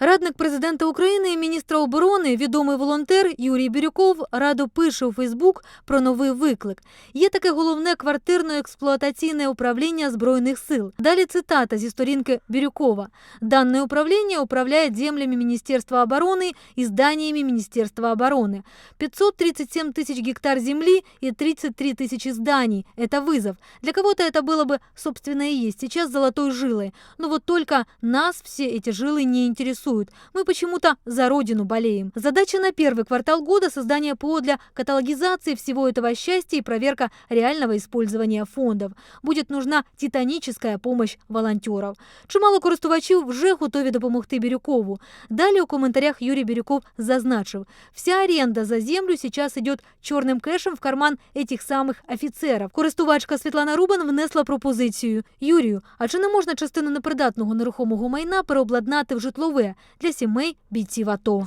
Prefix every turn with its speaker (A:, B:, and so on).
A: Радник президента України і міністра оборони, відомий волонтер Юрій Бірюков, радо пише у Фейсбук про новий виклик. Є таке головне квартирно-експлуатаційне управління збройних сил. Далі цитата зі сторінки Бірюкова. Данное управление управляет землями Министерства обороны и зданиями Министерства обороны. 537 тысяч гектар земли и 33 тысячи зданий – это вызов. Для кого-то это было бы, собственно, и есть сейчас золотой жилой. Но вот только нас все эти жилы не интересуют. Мы почему-то за родину болеем. Задача на первый квартал года – создание ПО для каталогизации всего этого счастья и проверка реального использования фондов. Будет нужна титаническая помощь волонтеров. Чимало користувачів вже готові допомогти Бірюкову. Далі у коментарях Юрій Бірюков зазначив, вся аренда за землю сейчас идет черным кэшем в карман этих самых офіцерів. Користувачка Світлана Рубан внесла пропозицію. Юрію, а чи не можна частину непридатного нерухомого майна переобладнати в житлове для сімей бійців АТО?